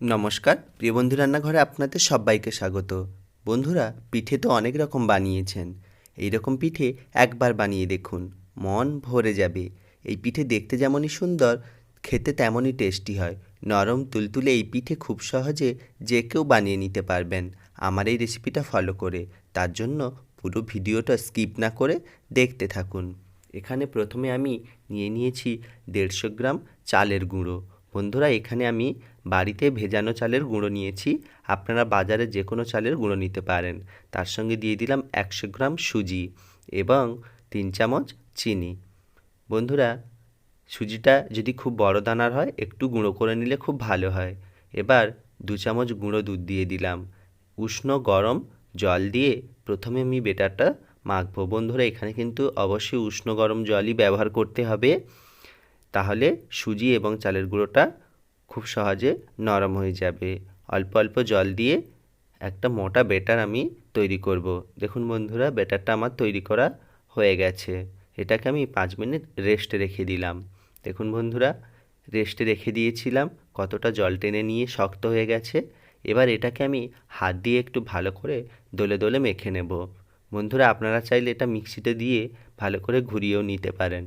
নমস্কার, প্রিয় বন্ধু রান্নাঘরে আপনাদের সবাইকে স্বাগত। বন্ধুরা, পিঠে তো অনেক রকম বানিয়েছেন। এই রকম পিঠে একবার বানিয়ে দেখুন, মন ভরে যাবে। এই পিঠে দেখতে যেমনই সুন্দর, খেতে তেমনই টেস্টি হয়। নরম তুলতুলে এই পিঠে খুব সহজে যে কেউ বানিয়ে নিতে পারবেন। আমার এই রেসিপিটা ফলো করে, তার জন্য পুরো ভিডিওটা স্কিপ না করে দেখতে থাকুন। এখানে প্রথমে আমি নিয়ে নিয়েছি দেড়শো গ্রাম চালের গুঁড়ো। বন্ধুরা, এখানে আমি বাড়িতে ভেজানো চালের গুঁড়ো নিয়েছি। আপনারা বাজারে যে কোনো চালের গুঁড়ো নিতে পারেন। তার সঙ্গে দিয়ে দিলাম একশো গ্রাম সুজি এবং তিন চামচ চিনি। বন্ধুরা, সুজিটা যদি খুব বড় দানার হয়, একটু গুঁড়ো করে নিলে খুব ভালো হয়। এবার দু চামচ গুঁড়ো দুধ দিয়ে দিলাম। উষ্ণ গরম জল দিয়ে প্রথমে আমি বেটারটা মাখবো। বন্ধুরা, এখানে কিন্তু অবশ্যই উষ্ণ গরম জলই ব্যবহার করতে হবে। তাহলে সুজি এবং চালের গুঁড়োটা খুব সহজে নরম হয়ে যাবে। অল্প অল্প জল দিয়ে একটা মোটা বেটার আমি তৈরি করব। দেখুন বন্ধুরা বেটারটা আমার তৈরি করা হয়ে গেছে। এটাকে আমি পাঁচ মিনিট রেস্টে রেখে দিলাম। দেখুন বন্ধুরা রেস্টে রেখে দিয়েছিলাম, কতটা জল টেনে নিয়ে শক্ত হয়ে গেছে। এবার এটাকে আমি হাত দিয়ে একটু ভালো করে দোলে দোলে মেখে নেব। বন্ধুরা, আপনারা চাইলে এটা মিক্সিতে দিয়ে ভালো করে ঘুরিয়েও নিতে পারেন।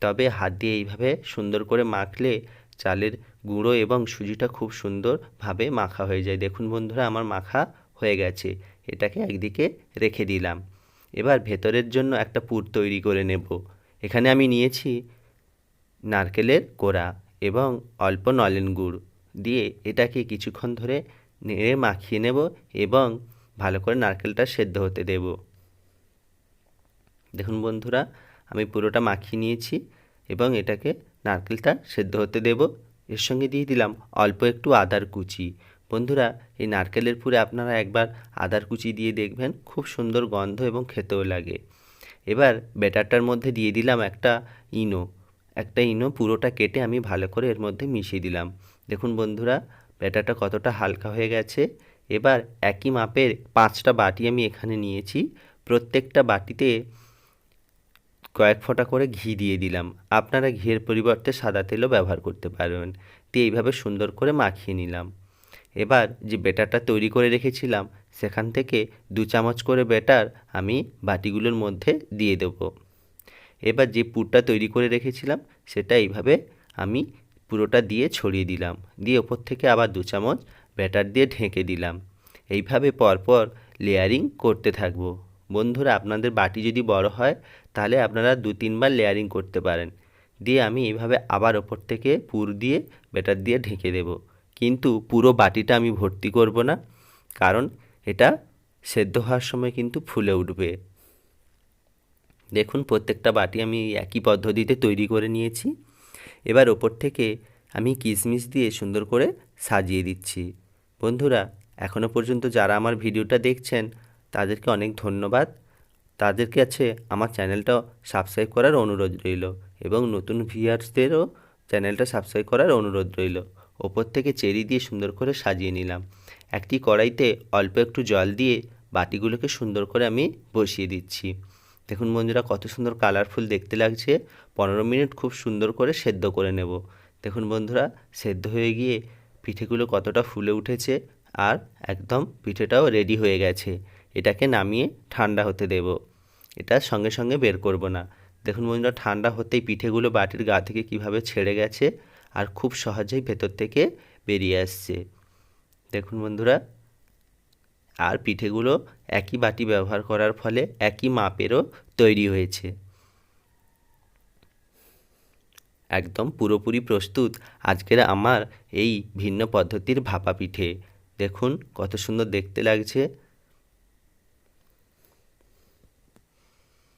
তবে হাত দিয়ে এইভাবে সুন্দর করে মাখলে চালের গুঁড়ো এবং সুজিটা খুব সুন্দরভাবে মাখা হয়ে যায়। দেখুন বন্ধুরা, আমার মাখা হয়ে গেছে। এটাকে একদিকে রেখে দিলাম। এবার ভেতরের জন্য একটা পুর তৈরি করে নেব। এখানে আমি নিয়েছি নারকেলের কোড়া এবং অল্প নলেন গুড়। দিয়ে এটাকে কিছুক্ষণ ধরে নেড়ে মাখিয়ে নেব এবং ভালো করে নারকেলটা সেদ্ধ হতে দেব। দেখুন বন্ধুরা আমি পুরোটা মাখিয়ে নিয়েছি এবং এটাকে নারকেলটা সেদ্ধ হতে দেব। এর সঙ্গে দিয়ে দিলাম অল্প একটু আদার কুচি। বন্ধুরা, এই নারকেলের পুরে আপনারা একবার আদার কুচি দিয়ে দেখবেন, খুব সুন্দর গন্ধ এবং খেতেও লাগে। এবার ব্যাটারটার মধ্যে দিয়ে দিলাম একটা ইনো। একটা ইনো পুরোটা কেটে আমি ভালো করে এর মধ্যে মিশিয়ে দিলাম। দেখুন বন্ধুরা, ব্যাটারটা কতটা হালকা হয়ে গেছে। এবার একই মাপের পাঁচটা বাটি আমি এখানে নিয়েছি। প্রত্যেকটা বাটিতে কয়েক ফোঁটা করে ঘি দিয়ে দিলাম। আপনারা ঘিয়ের পরিবর্তে সাদা তেলও ব্যবহার করতে পারবেন। দিয়ে এইভাবে সুন্দর করে মাখিয়ে নিলাম। এবার যে বেটারটা তৈরি করে রেখেছিলাম, সেখান থেকে দু চামচ করে বেটার আমি বাটিগুলোর মধ্যে দিয়ে দেব। এবার যে পুরটা তৈরি করে রেখেছিলাম, সেটা এইভাবে আমি পুরোটা দিয়ে ছড়িয়ে দিলাম। দিয়ে ওপর থেকে আবার দু চামচ ব্যাটার দিয়ে ঢেকে দিলাম। এইভাবে পরপর লেয়ারিং করতে থাকব। বন্ধুরা, আপনাদের বাটি যদি বড় হয়, তাহলে আপনারা দু তিনবার লেয়ারিং করতে পারেন। দিয়ে আমি এইভাবে আবার ওপর থেকে পুর দিয়ে ব্যাটার দিয়ে ঢেকে দেব। কিন্তু পুরো বাটিটা আমি ভর্তি করব না, কারণ এটা সেদ্ধ হওয়ার সময় কিন্তু ফুলে উঠবে। দেখুন, প্রত্যেকটা বাটি আমি একই পদ্ধতিতে তৈরি করে নিয়েছি। এবার ওপর থেকে আমি কিশমিশ দিয়ে সুন্দর করে সাজিয়ে দিচ্ছি। বন্ধুরা এখনও পর্যন্ত যারা আমার ভিডিওটা দেখছেন তাদেরকে অনেক ধন্যবাদ। তাদের কাছে আমার চ্যানেলটা সাবস্ক্রাইব করার অনুরোধ রইল এবং নতুন ভিউয়ার্সদেরও চ্যানেলটা সাবস্ক্রাইব করার অনুরোধ রইল। ওপর থেকে চেরি দিয়ে সুন্দর করে সাজিয়ে নিলাম। একটি কড়াইতে অল্প একটু জল দিয়ে বাটিগুলোকে সুন্দর করে আমি বসিয়ে দিচ্ছি। দেখুন বন্ধুরা কত সুন্দর কালারফুল দেখতে লাগছে। পনেরো মিনিট খুব সুন্দর করে সেদ্ধ করে নেব। দেখুন বন্ধুরা সেদ্ধ হয়ে গিয়ে পিঠেগুলো কতটা ফুলে উঠেছে আর একদম পিঠেটাও রেডি হয়ে গেছে। এটাকে নামিয়ে ঠান্ডা হতে দেব। এটা সঙ্গে সঙ্গে বের করব না। দেখুন বন্ধুরা, ঠান্ডা হতেই পিঠেগুলো বাটির গা থেকে কীভাবে ছেড়ে গেছে আর খুব সহজেই ভেতর থেকে বেরিয়ে আসছে। দেখুন বন্ধুরা, আর পিঠেগুলো একই বাটি ব্যবহার করার ফলে একই মাপেরও তৈরি হয়েছে। একদম পুরোপুরি প্রস্তুত আজকের আমার এই ভিন্ন পদ্ধতির ভাপা পিঠে। দেখুন কত সুন্দর দেখতে লাগছে।